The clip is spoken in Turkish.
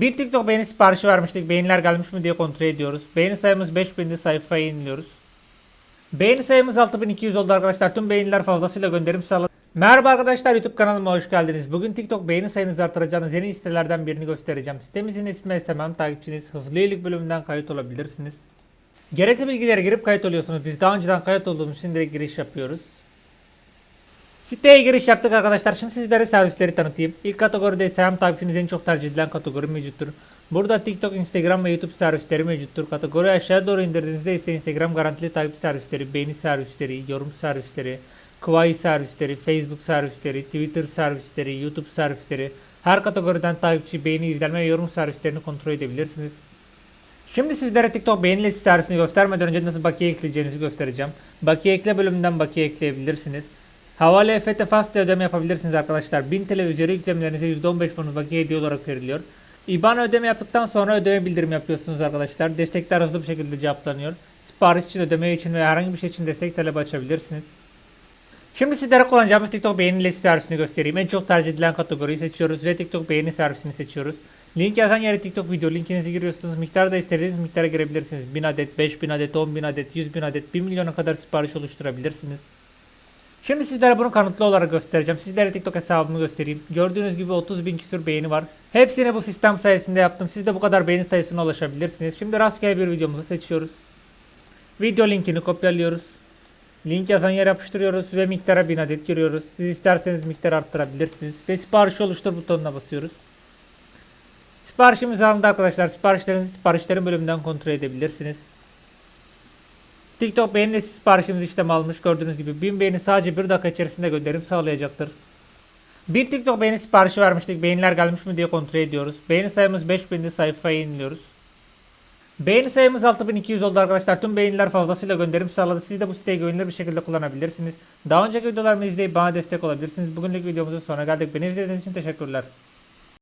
Bir TikTok beğeni siparişi vermiştik. Beğeniler gelmiş mi diye kontrol ediyoruz. Beğeni sayımız 5000'di sayfaya yeniliyoruz. Beğeni sayımız 6200 oldu arkadaşlar. Tüm beğeniler fazlasıyla gönderim sağladı. Merhaba arkadaşlar YouTube kanalıma hoş geldiniz. Bugün TikTok beğeni sayınızı artıracağınız yeni sitelerden birini göstereceğim. Sitemizin ismi SMM takipçiniz. Hızlı iyilik bölümünden kayıt olabilirsiniz. Gerekli bilgilere girip kayıt oluyorsunuz. Biz daha önceden kayıt olduğumuz için direkt giriş yapıyoruz. Siteye giriş yaptık arkadaşlar. Şimdi sizlere servisleri tanıtayım. İlk kategoride SEM takipçiniz en çok tercih edilen kategori mevcuttur. Burada TikTok, Instagram ve YouTube servisleri mevcuttur. Kategori aşağı doğru indirdiğinizde ise Instagram garantili takip servisleri, beğeni servisleri, yorum servisleri, Kuvayi servisleri, Facebook servisleri, Twitter servisleri, YouTube servisleri, her kategoriden takipçi, beğeni, izlenme ve yorum servislerini kontrol edebilirsiniz. Şimdi sizlere TikTok beğeni listesi servisini göstermeden önce nasıl bakiye ekleyeceğinizi göstereceğim. Bakiye ekle bölümünden bakiye ekleyebilirsiniz. Havale EFT Fast'ta ödeme yapabilirsiniz arkadaşlar. 1000 TL üzeri yüklemelerinize %15 bonus bakiye hediye olarak veriliyor. IBAN ödeme yaptıktan sonra ödeme bildirim yapıyorsunuz arkadaşlar. Destekler hızlı bir şekilde cevaplanıyor. Sipariş için, ödeme için ve herhangi bir şey için destek talebi açabilirsiniz. Şimdi sizlere kullanacağımız TikTok beğeni listesi servisini göstereyim. En çok tercih edilen kategoriyi seçiyoruz ve TikTok beğeni servisini seçiyoruz. Link yazan yere TikTok video linkinizi giriyorsunuz. Miktarı da istediğiniz miktara girebilirsiniz. 1000 adet, 5000 adet, 10000 adet, 100 bin adet, 1 milyona kadar sipariş oluşturabilirsiniz. Şimdi sizlere bunu kanıtlı olarak göstereceğim. Sizlere TikTok hesabımı göstereyim. Gördüğünüz gibi 30 bin küsur beğeni var. Hepsini bu sistem sayesinde yaptım. Siz de bu kadar beğeni sayısına ulaşabilirsiniz. Şimdi rastgele bir videomuzu seçiyoruz. Video linkini kopyalıyoruz. Link yazan yere yapıştırıyoruz ve miktara 1000 adet giriyoruz. Siz isterseniz miktarı arttırabilirsiniz. Ve sipariş oluştur butonuna basıyoruz. Siparişimiz alındı arkadaşlar. Siparişlerinizi siparişlerin bölümünden kontrol edebilirsiniz. TikTok beğeni listesi siparişimiz işlem almış. Gördüğünüz gibi 1000 beğeni sadece 1 dakika içerisinde gönderim sağlayacaktır. Bir TikTok beğeni siparişi vermiştik. Beğeniler gelmiş mi diye kontrol ediyoruz. Beğeni sayımız 5000'di sayfaya yeniliyoruz. Beğeni sayımız 6200 oldu arkadaşlar. Tüm beğeniler fazlasıyla gönderim sağladı. Siz de bu siteyi güvenilir bir şekilde kullanabilirsiniz. Daha önceki videolarımı izleyip bana destek olabilirsiniz. Bugünlük videomuzun sonuna geldik. Beni izlediğiniz için teşekkürler.